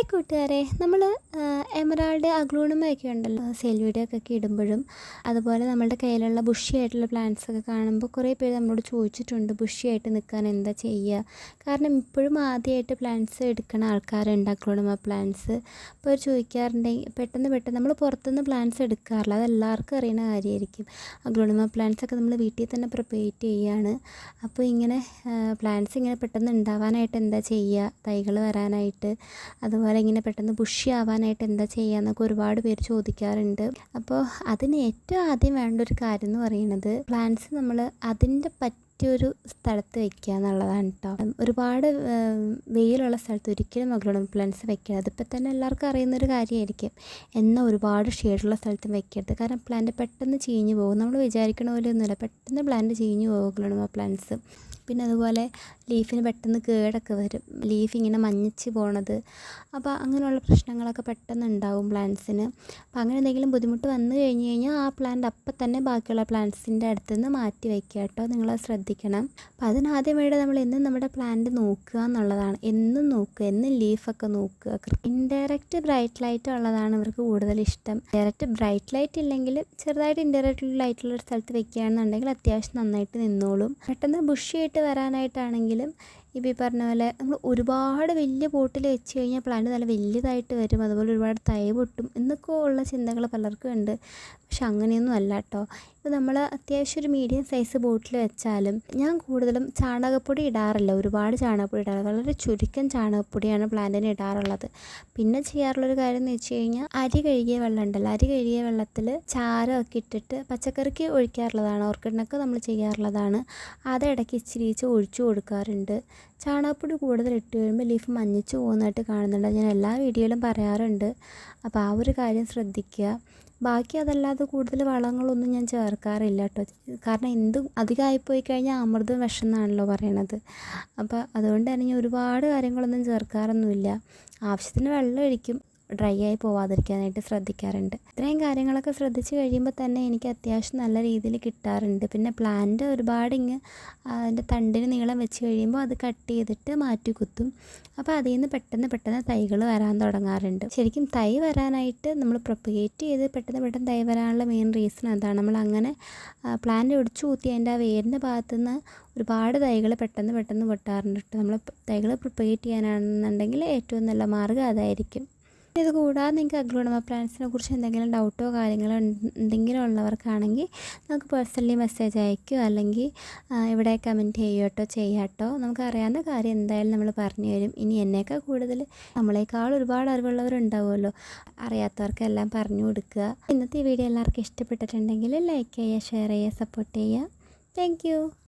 Hi കൂട്ടുകാരെ. നമ്മൾ emerald അഗ്ലൂണമൊക്കെ ഉണ്ടല്ലോ. സെയിൽ വീഡിയോ ഒക്കെ ഇടുമ്പോഴും അതുപോലെ നമ്മുടെ കയ്യിലുള്ള ബുഷി ആയിട്ടുള്ള പ്ലാന്റ്സ് ഒക്കെ കാണുമ്പോൾ കുറേ പേര് നമ്മളോട് ചോദിച്ചിട്ടുണ്ട് ബുഷി ആയിട്ട് നിൽക്കാൻ എന്താ ചെയ്യുക കാരണം ഇപ്പോഴും ആദ്യമായിട്ട് പ്ലാന്റ്സ് എടുക്കുന്ന ആൾക്കാരുണ്ട് അഗ്ലൂണമ പ്ലാന്റ്സ്. അപ്പോൾ ചോദിക്കാറുണ്ടെങ്കിൽ പെട്ടെന്ന് പെട്ടെന്ന് നമ്മൾ പുറത്തുനിന്ന് പ്ലാന്റ്സ് എടുക്കാറില്ല. അത് എല്ലാവർക്കും അറിയുന്ന കാര്യമായിരിക്കും അഗ്ലൂണമ പ്ലാന്റ്സ് ഒക്കെ നമ്മൾ വീട്ടിൽ തന്നെ പ്രിപ്പേറ്റ് ചെയ്യുകയാണ് അപ്പോൾ ഇങ്ങനെ പ്ലാന്റ്സ് ഇങ്ങനെ പെട്ടെന്ന് ഉണ്ടാവാനായിട്ട് എന്താ ചെയ്യുക തൈകൾ വരാനായിട്ട്. അതുപോലെ ഇങ്ങനെ പെട്ടെന്ന് ബുഷി ആവാനായിട്ട് എന്താ ചെയ്യുക എന്നൊക്കെ ഒരുപാട് പേര് ചോദിക്കാറുണ്ട്. അപ്പോൾ അതിന് ഏറ്റവും ആദ്യം വേണ്ട ഒരു കാര്യം എന്ന് പറയുന്നത് പ്ലാന്റ്സ് നമ്മൾ അതിന്റെ പറ്റിയൊരു സ്ഥലത്ത് വെക്കുക എന്നുള്ളതാണ് കേട്ടോ ഒരുപാട് വെയിലുള്ള സ്ഥലത്ത് ഒരിക്കലും മകളോടും പ്ലാന്റ്സ് വെക്കരുത്. അതിപ്പോൾ തന്നെ എല്ലാവർക്കും അറിയുന്നൊരു കാര്യമായിരിക്കും. എന്നാൽ ഒരുപാട് ഷെയ്ഡുള്ള സ്ഥലത്തും വെക്കരുത്. കാരണം പ്ലാന്റ് പെട്ടെന്ന് ചീഞ്ഞു പോകും. നമ്മൾ വിചാരിക്കണ പോലെ ഒന്നുമില്ല. പെട്ടെന്ന് പ്ലാന്റ് ചീഞ്ഞു പോകും ആ പ്ലാന്റ്സ്. പിന്നെ അതുപോലെ ലീഫിന് പെട്ടെന്ന് കേടൊക്കെ വരും. ലീഫ് ഇങ്ങനെ മഞ്ഞച്ച് പോണത്. അപ്പോൾ അങ്ങനെയുള്ള പ്രശ്നങ്ങളൊക്കെ പെട്ടെന്ന് ഉണ്ടാവും പ്ലാന്റ്സിന്. അപ്പോൾ അങ്ങനെ എന്തെങ്കിലും ബുദ്ധിമുട്ട് വന്നു കഴിഞ്ഞ് കഴിഞ്ഞാൽ ആ പ്ലാന്റ് അപ്പം തന്നെ ബാക്കിയുള്ള പ്ലാന്റ്സിന്റെ അടുത്ത് നിന്ന് മാറ്റി വയ്ക്കുക കേട്ടോ നിങ്ങൾ ശ്രദ്ധിക്കണം. അപ്പോൾ അതിനാദ്യമായിട്ട് നമ്മൾ എന്നും നമ്മുടെ പ്ലാന്റ് നോക്കുക എന്നുള്ളതാണ്. എന്നും നോക്കുക എന്നും ലീഫൊക്കെ നോക്കുക. ഇൻഡയറക്റ്റ് ബ്രൈറ്റ് ലൈറ്റ് ഉള്ളതാണ് ഇവർക്ക് കൂടുതൽ ഇഷ്ടം. ഡയറക്റ്റ് ബ്രൈറ്റ് ലൈറ്റ് ഇല്ലെങ്കിൽ ചെറുതായിട്ട് ഇൻഡയറക്റ്റ് ലൈറ്റുള്ള ഒരു സ്ഥലത്ത് വെക്കുകയാണെന്നുണ്ടെങ്കിൽ അത്യാവശ്യം നന്നായിട്ട് നിന്നോളും. പെട്ടെന്ന് ബുഷിയായിട്ട് വരാനായിട്ടാണെങ്കിലും ഇപ്പോൾ ഈ പറഞ്ഞ പോലെ നമ്മൾ ഒരുപാട് വലിയ ബോട്ടിൽ വെച്ച് കഴിഞ്ഞാൽ പ്ലാന്റ് നല്ല വലിയതായിട്ട് വരും. അതുപോലെ ഒരുപാട് തൈ പൊട്ടും എന്നൊക്കെ ഉള്ള ചിന്തകൾ പലർക്കും ഉണ്ട്. പക്ഷെ അങ്ങനെയൊന്നും അല്ല കേട്ടോ ഇപ്പോൾ നമ്മൾ അത്യാവശ്യം ഒരു മീഡിയം സൈസ് ബോട്ടിൽ വെച്ചാലും ഞാൻ കൂടുതലും ചാണകപ്പൊടി ഇടാറില്ല. ഒരുപാട് ചാണകപ്പൊടി ഇടാറില്ല. വളരെ ചുരുക്കം ചാണകപ്പൊടിയാണ് പ്ലാന്റിന് ഇടാറുള്ളത്. പിന്നെ ചെയ്യാറുള്ളൊരു കാര്യം എന്ന് വെച്ച് കഴിഞ്ഞാൽ അരി കഴുകിയ വെള്ളം ഉണ്ടല്ലോ. അരി കഴുകിയ വെള്ളത്തിൽ ചാരമൊക്കെ ഇട്ടിട്ട് പച്ചക്കറിക്ക് ഒഴിക്കാറുള്ളതാണ്. ഓർക്കിഡിനൊക്കെ നമ്മൾ ചെയ്യാറുള്ളതാണ്. അത് ഇടയ്ക്ക് ഇച്ചിരി ഒഴിച്ചു കൊടുക്കാറുണ്ട്. ചാണകപ്പൊടി കൂടുതൽ ഇട്ട് കഴിയുമ്പോൾ ലീഫ് മഞ്ഞിച്ച് പോകുന്നതായിട്ട് കാണുന്നുണ്ട്. ഞാൻ എല്ലാ വീഡിയോയിലും പറയാറുണ്ട്. അപ്പോൾ ആ ഒരു കാര്യം ശ്രദ്ധിക്കുക. ബാക്കി അതല്ലാതെ കൂടുതൽ വളങ്ങളൊന്നും ഞാൻ ചേർക്കാറില്ല കേട്ടോ. കാരണം എന്ത് അധികമായിപ്പോയി കഴിഞ്ഞാൽ അമൃതം വിഷം എന്നാണല്ലോ പറയണത്. അപ്പോൾ അതുകൊണ്ട് തന്നെ ഞാൻ ഒരുപാട് കാര്യങ്ങളൊന്നും ചേർക്കാറൊന്നുമില്ല. ആവശ്യത്തിന് വെള്ളം ഒഴിക്കും. ഡ്രൈ ആയി പോവാതിരിക്കാനായിട്ട് ശ്രദ്ധിക്കാറുണ്ട്. ഇത്രയും കാര്യങ്ങളൊക്കെ ശ്രദ്ധിച്ച് കഴിയുമ്പോൾ തന്നെ എനിക്ക് അത്യാവശ്യം നല്ല രീതിയിൽ കിട്ടാറുണ്ട്. പിന്നെ പ്ലാന്റ് ഒരുപാട് ഇങ്ങ് അതിന്റെ തണ്ടിന് നീളം വെച്ച് കഴിയുമ്പോൾ അത് കട്ട് ചെയ്തിട്ട് മാറ്റി കുത്തും. അപ്പോൾ അതിൽ നിന്ന് പെട്ടെന്ന് പെട്ടെന്ന് തൈകൾ വരാൻ തുടങ്ങാറുണ്ട്. ശരിക്കും തൈ വരാനായിട്ട് നമ്മൾ പ്രൊപ്പഗേറ്റ് ചെയ്ത് പെട്ടെന്ന് പെട്ടെന്ന് തൈ വരാനുള്ള മെയിൻ റീസൺ അതാണ്. നമ്മൾ അങ്ങനെ പ്ലാന്റ് ഒടിച്ചു കൂത്തി അതിന്റെ ആ വേരിന്റെ ഭാഗത്തു നിന്ന് ഒരുപാട് തൈകൾ പെട്ടെന്ന് പെട്ടെന്ന് പൊട്ടാറുണ്ട് നമ്മൾ തൈകൾ പ്രൊപ്പഗേറ്റ് ചെയ്യാനാണെന്നുണ്ടെങ്കിൽ ഏറ്റവും നല്ല മാർഗം അതായിരിക്കും. ഇത് കൂടാതെ നിങ്ങൾക്ക് അഗ്ലോണമ പ്ലാൻസിനെ കുറിച്ച് എന്തെങ്കിലും ഡൗട്ടോ കാര്യങ്ങളോ എന്തെങ്കിലും ഉള്ളവർക്കാണെങ്കിൽ നമുക്ക് പേഴ്സണലി മെസ്സേജ് അയക്കുകയോ അല്ലെങ്കിൽ ഇവിടെ കമന്റ് ചെയ്യട്ടോ ചെയ്യാട്ടോ. നമുക്ക് അറിയാവുന്ന കാര്യം എന്തായാലും നമ്മൾ പറഞ്ഞു തരും. ഇനി എന്നേക്കാൾ കൂടുതൽ നമ്മളെക്കാൾ ഒരുപാട് അറിവുള്ളവരുണ്ടാവുമല്ലോ. അറിയാത്തവർക്കെല്ലാം പറഞ്ഞു കൊടുക്കുക. ഇന്നത്തെ വീഡിയോ എല്ലാവർക്കും ഇഷ്ടപ്പെട്ടിട്ടുണ്ടെങ്കിൽ ലൈക്ക് ചെയ്യുക ഷെയർ ചെയ്യുക സപ്പോർട്ട് ചെയ്യുക. താങ്ക്